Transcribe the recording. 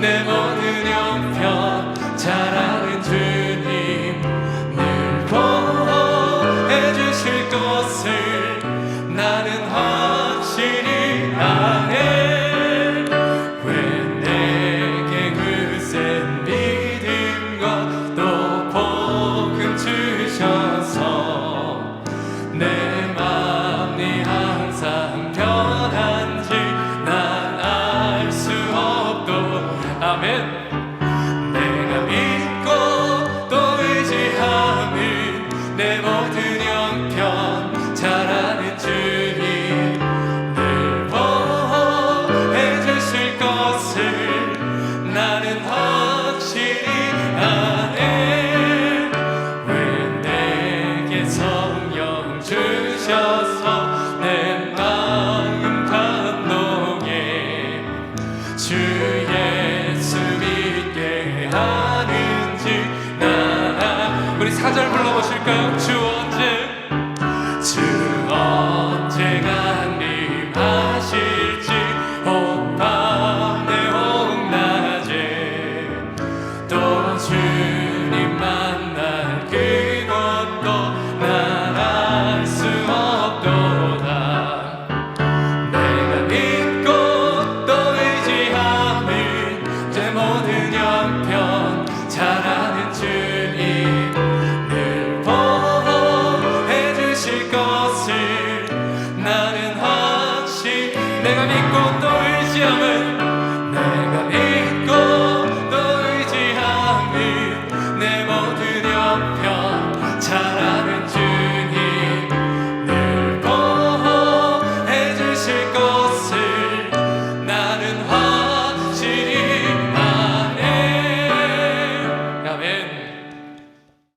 내 모든 형편 잘하는 주님 늘 보호해 주실 것을 나는 확실히 아네. Amen. 사절 불러보실까요? 주 언제? 주 언제가 님 하실지 온밤내 옥낮에 또 주님 만날 그것도 난알수 없도다. 내가 믿고 또 의지하는 제 모든 형편 잘하는 주님. Amém.